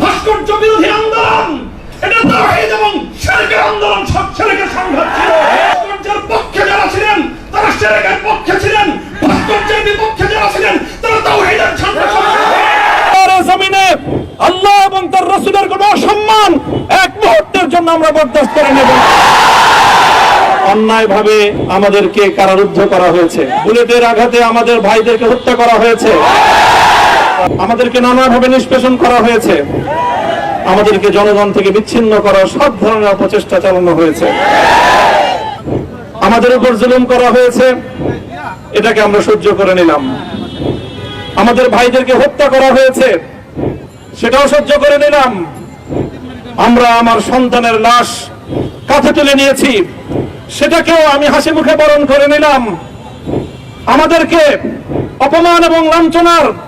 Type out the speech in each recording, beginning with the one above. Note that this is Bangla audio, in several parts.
ভাস্কর্য বিরোধী আন্দোলন! এটা তাওহীদ এবং শিরকের আন্দোলন সব শিরকের সংঘাত ছিল ভাস্কর্যের পক্ষে যারা ছিলেন, তারা শিরকের পক্ষে ছিলেন। ভাস্কর্যের বিপক্ষে যারা ছিলেন, তারা ঝান্ডা আল্লাহর জমিনে আল্লাহ এবং তার রসুলের কোন অসম্মান এক মুহূর্তের জন্য আমরা বরদাস্ত করে নেব। অন্যায়ভাবে আমাদেরকে কারারুদ্ধ করা হয়েছে। বুলেটের আঘাতে আমাদের ভাইদেরকে হত্যা করা হয়েছে। আমাদেরকে নানাভাবে নিষ্পেষণ করা হয়েছে। আমাদেরকে জনগণ থেকে বিচ্ছিন্ন করার সব ধরনের অপচেষ্টা চালানো হয়েছে। আমাদের উপর জুলুম করা হয়েছে। এটাকে আমরা সহ্য করে নিলাম। আমাদের ভাইদেরকে হত্যা করা হয়েছে। সেটাও সহ্য করে নিলাম। আমরা আমার সন্তানের লাশ কাঁধে তুলে নিয়েছি। সেটাকেও আমি হাসি মুখে বরণ করে নিলাম। আমাদেরকে অপমান এবং লাঞ্ছনার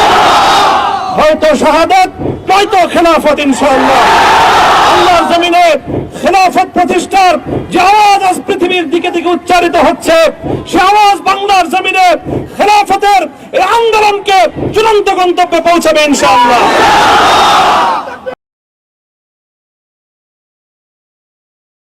হয়তো শাহাদাত নয়তো খেলাফত, ইনশাআল্লাহ। আল্লাহর জমিনে খেলাফত প্রতিষ্ঠার যে আওয়াজ আজ পৃথিবীর দিকে দিকে উচ্চারিত হচ্ছে, সে আওয়াজ বাংলার জমিনে খেলাফতের এই আন্দোলনকে চূড়ান্ত গন্তব্যে পৌঁছাবে, ইনশাআল্লাহ।